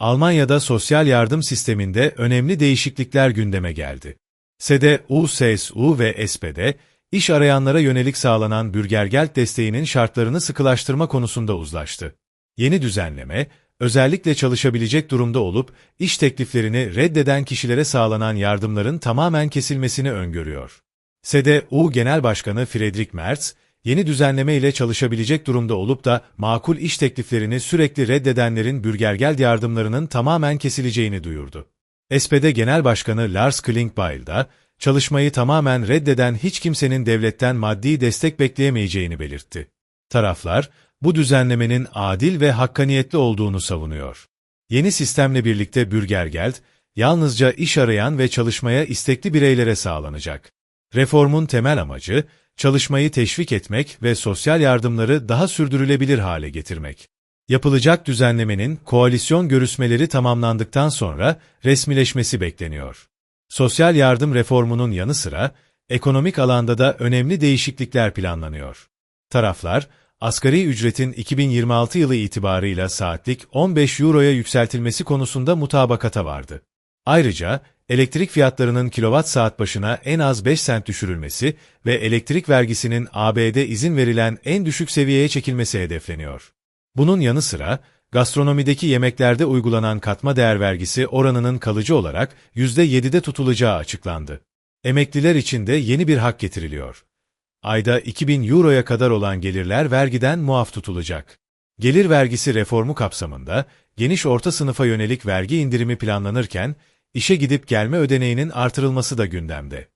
Almanya'da sosyal yardım sisteminde önemli değişiklikler gündeme geldi. SEDE, USSU ve SPD, iş arayanlara yönelik sağlanan bürgergeld desteğinin şartlarını sıkılaştırma konusunda uzlaştı. Yeni düzenleme, özellikle çalışabilecek durumda olup, iş tekliflerini reddeden kişilere sağlanan yardımların tamamen kesilmesini öngörüyor. SEDE-U Genel Başkanı Friedrich Merz, yeni düzenleme ile çalışabilecek durumda olup da makul iş tekliflerini sürekli reddedenlerin bürgergeld yardımlarının tamamen kesileceğini duyurdu. SPD Genel Başkanı Lars Klingbeil da, çalışmayı tamamen reddeden hiç kimsenin devletten maddi destek bekleyemeyeceğini belirtti. Taraflar, bu düzenlemenin adil ve hakkaniyetli olduğunu savunuyor. Yeni sistemle birlikte bürgergeld, yalnızca iş arayan ve çalışmaya istekli bireylere sağlanacak. Reformun temel amacı, çalışmayı teşvik etmek ve sosyal yardımları daha sürdürülebilir hale getirmek. Yapılacak düzenlemenin koalisyon görüşmeleri tamamlandıktan sonra resmileşmesi bekleniyor. Sosyal yardım reformunun yanı sıra, ekonomik alanda da önemli değişiklikler planlanıyor. Taraflar, asgari ücretin 2026 yılı itibarıyla saatlik 15 euroya yükseltilmesi konusunda mutabakata vardı. Ayrıca, elektrik fiyatlarının kilowatt saat başına en az 5 sent düşürülmesi ve elektrik vergisinin ABD izin verilen en düşük seviyeye çekilmesi hedefleniyor. Bunun yanı sıra, gastronomideki yemeklerde uygulanan katma değer vergisi oranının kalıcı olarak %7'de tutulacağı açıklandı. Emekliler için de yeni bir hak getiriliyor. Ayda 2000 euroya kadar olan gelirler vergiden muaf tutulacak. Gelir vergisi reformu kapsamında geniş orta sınıfa yönelik vergi indirimi planlanırken, işe gidip gelme ödeneğinin artırılması da gündemde.